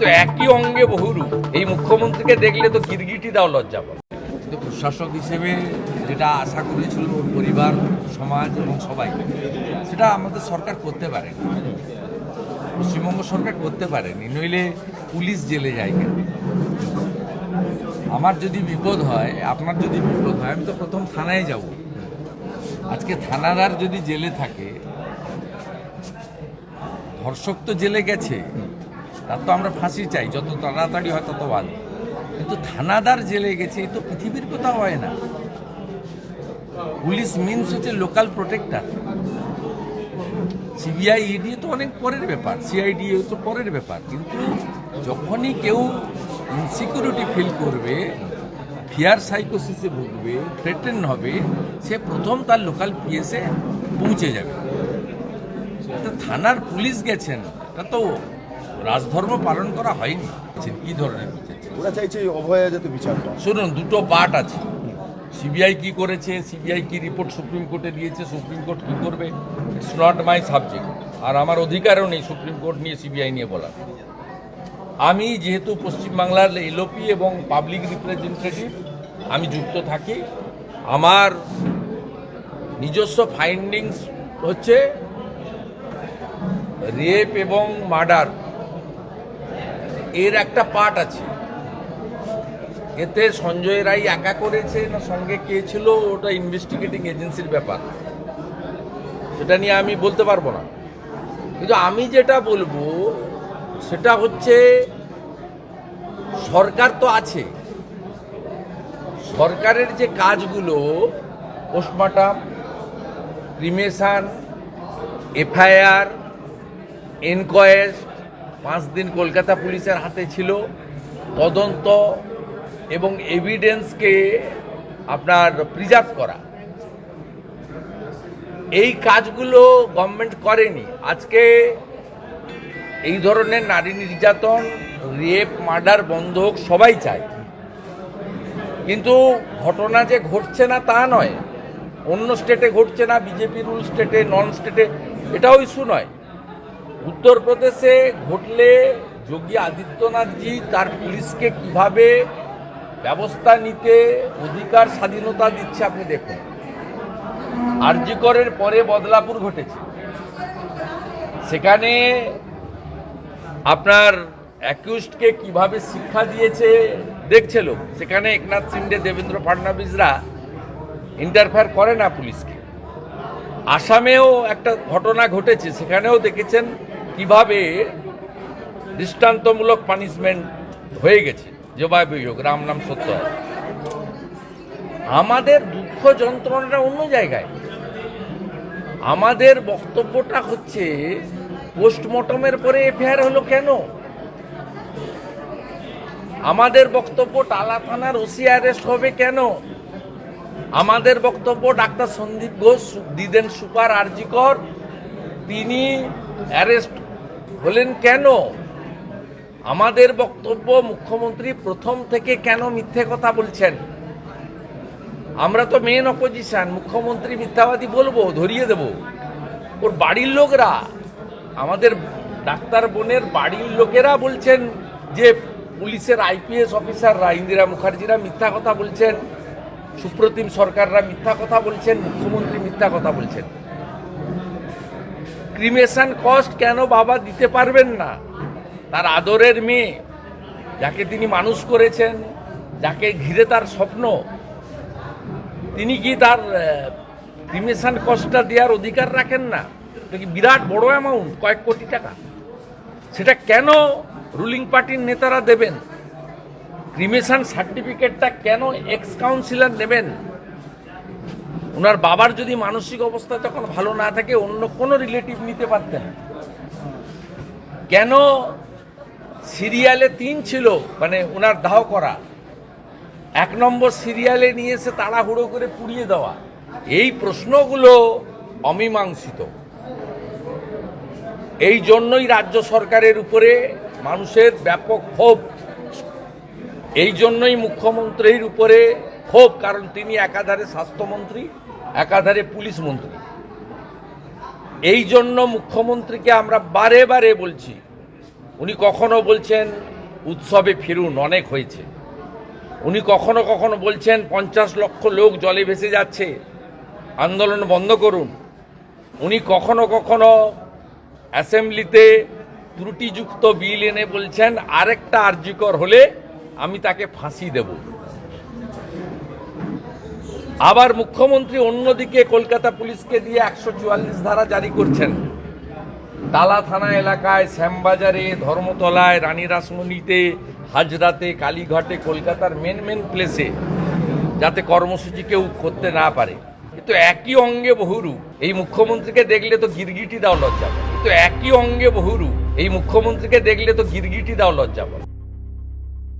তো একই অঙ্গে বহুরূপ। এই মুখ্যমন্ত্রীকে দেখলে তো কিরগিটি দাও লজ্জা পাবে। কিন্তু প্রশাসক হিসেবে যেটা আশা করেছিল ওর পরিবার, সমাজ এবং সবাই, সেটা আমাদের সরকার করতে পারেনি। পশ্চিমবঙ্গ সরকার করতে পারেনি, নইলে পুলিশ জেলে যায় কেন? আমার যদি বিপদ হয়, আপনার যদি বিপদ হয়, আমি তো প্রথম থানায় যাব। আজকে থানাদার যদি জেলে থাকে, ধর্ষক তো জেলে গেছে। তার তো আমরা ফাঁসি চাই, যত তাড়াতাড়ি হয় তত ভালো। কিন্তু থানাদার জেলে গেছে এ তো পৃথিবীর কোথাও হয় না। পুলিশ মিনস হচ্ছে লোকাল প্রোটেক্টর সিবিআই ইডি তো অনেক পরের ব্যাপার সিআইডি তো পরের ব্যাপার। কিন্তু যখনই কেউ ইনসিকিউরিটি ফিল করবে ফিয়ার সাইকোসিসে ভুগবে থ্রেটেন হবে, সে প্রথম তার লোকাল পিএসে পৌঁছে যাবে। থানার পুলিশ গেছেন, তা তো রাজধর্ম পালন করা হয়নি। কি ধরনের? ওরা চাইছে অভয়া যাতে বিচার শুনুন দুটো পার্ট আছে। সিবিআই কি করেছে সিবিআই কি রিপোর্ট সুপ্রিম কোর্টে দিয়েছে সুপ্রিম কোর্ট কি করবে? ইটস নট মাই সাবজেক্ট আর আমার অধিকারও নেই সুপ্রিম কোর্ট নিয়ে সিবিআই নিয়ে বলার। আমি যেহেতু পশ্চিমবাংলার এলওপি এবং পাবলিক রিপ্রেজেন্টেটিভ আমি যুক্ত থাকি। আমার নিজস্ব ফাইন্ডিংস হচ্ছে রেপ এবং মার্ডার এর একটা পার্ট আছে। এতে সঞ্জয় রায় একা করেছে না সঙ্গে কে ছিল, ওটা ইনভেস্টিগেটিং এজেন্সির ব্যাপার। সেটা নিয়ে আমি বলতে পারব না। কিন্তু আমি যেটা বলব, সেটা হচ্ছে সরকার তো আছে। সরকারের যে কাজগুলো পোস্টমর্টম ক্রিমেশন এফআইআর এনকোয়েস্ট পাঁচ দিন কলকাতা পুলিশের হাতে ছিল তদন্ত এবং এভিডেন্সকে আপনার প্রিজার্ভ করা। এই কাজগুলো গভর্নমেন্ট করেনি। আজকে এই ধরনের নারী নির্যাতন রেপ মার্ডার বন্ধ হোক, সবাই চায়। কিন্তু ঘটনা যে ঘটছে না তা নয়। অন্য স্টেটে ঘটছে না বিজেপি রুল স্টেটে নন স্টেটে এটাও ইস্যু নয়। উত্তরপ্রদেশে ঘটলে যোগী আদিত্যনাথজি তার পুলিশকে কীভাবে ব্যবস্থা নিতে অধিকার, স্বাধীনতা দিচ্ছে আপনি দেখুন। আরজিকরের পরে বদলাপুর ঘটেছে। সেখানে আপনার অ্যাকিউজডকে কীভাবে শিক্ষা দিয়েছে দেখছে লোক। সেখানে একনাথ সিন্ডে দেবেন্দ্র ফাডনাবিসরা ইন্টারফেয়ার করে না পুলিশকে। আসামেও একটা ঘটনা ঘটেছে, সেখানেও দেখেছেন কীভাবে দৃষ্টান্তমূলক পানিশমেন্ট হয়ে গেছে। জবাব হোক রাম নাম সত্য। আমাদের দুঃখ যন্ত্রণাটা অন্য জায়গায়। আমাদের বক্তব্যটা হচ্ছে পোস্টমর্টমের পরে এফআইআর হলো কেন? আমাদের বক্তব্য টালা থানার ওসি অ্যারেস্ট হবে কেন? আমাদের বক্তব্য ডাক্তার সন্দীপ ঘোষ, দিদেন সুপার আরজিকর। তিনি অ্যারেস্ট হলেন কেন? আমাদের বক্তব্য মুখ্যমন্ত্রী প্রথম থেকে কেন মিথ্যে কথা বলছেন? আমরা তো মেন অপোজিশন মুখ্যমন্ত্রী মিথ্যাবাদী বলব, ধরিয়ে দেব। ওর বাড়ির লোকরা, আমাদের ডাক্তার বোনের বাড়ির লোকেরা বলছেন যে পুলিশের আইপিএস অফিসাররা, ইন্দিরা মুখার্জিরা মিথ্যা কথা বলছেন। সুপ্রতিম সরকাররা মিথ্যা কথা বলছেন, মুখ্যমন্ত্রী মিথ্যা কথা বলছেন। ক্রিমেশন কস্ট কেন বাবা দিতে পারবেন না? তার আদরের মেয়ে, যাকে তিনি মানুষ করেছেন, যাকে ঘিরে তার স্বপ্ন, তিনি কি তার ক্রিমেশন কস্টটা দেওয়ার অধিকার রাখেন না? এটা কি বিরাট বড় অ্যামাউন্ট কয়েক কোটি টাকা? সেটা কেন রুলিং পার্টির নেতারা দেবেন? ক্রিমেশন সার্টিফিকেটটা কেন এক্স কাউন্সিলর নেবেন? ওনার বাবার যদি মানসিক অবস্থা তখন ভালো না থাকে, অন্য কোনো রিলেটিভ নিতে পারতেন। কেন সিরিয়ালে তিন ছিল? মানে ওনার দাহ করা। এক নম্বর সিরিয়ালে নিয়ে এসে তাড়াহুড়ো করে পুড়িয়ে দেওয়া। এই প্রশ্নগুলো অমীমাংসিত। এই জন্যই রাজ্য সরকারের উপরে মানুষের ব্যাপক ক্ষোভ। এই জন্যই মুখ্যমন্ত্রীর উপরে ক্ষোভ, কারণ তিনি একাধারে স্বাস্থ্যমন্ত্রী, একাধারে পুলিশ মন্ত্রী। এই জন্য মুখ্যমন্ত্রীকে আমরা বারে বারে বলছি, উনি কখনো বলছেন, উৎসবে ফিরুন, অনেক হয়েছে। উনি কখনো কখনো বলছেন, পঞ্চাশ লক্ষ লোক জলে ভেসে যাচ্ছে, আন্দোলন বন্ধ করুন। উনি কখনো কখনো অ্যাসেম্বলিতে ত্রুটিযুক্ত বিল এনে বলছেন, আরেকটা আর্যিকর হলে আমি তাকে ফাঁসি দেব। আবার মুখ্যমন্ত্রী অন্যদিকে কলকাতা পুলিশকে দিয়ে একশো চুয়াল্লিশ ধারা জারি করছেন। তালা থানা এলাকায় শ্যামবাজারে, ধর্মতলায়, রানী রাসমণিতে, হাজরাতে, কালীঘাটে, কলকাতার মেন মেন প্লেসে যাতে কর্মসূচি কেউ করতে না পারে। কিন্তু একই অঙ্গে বহুরূপ। এই মুখ্যমন্ত্রীকে দেখলে তো গিরগিটি দাও লজ্জা কিন্তু একই অঙ্গে বহুরূপ। এই মুখ্যমন্ত্রীকে দেখলে তো গিরগিটি দাও লজ্জা।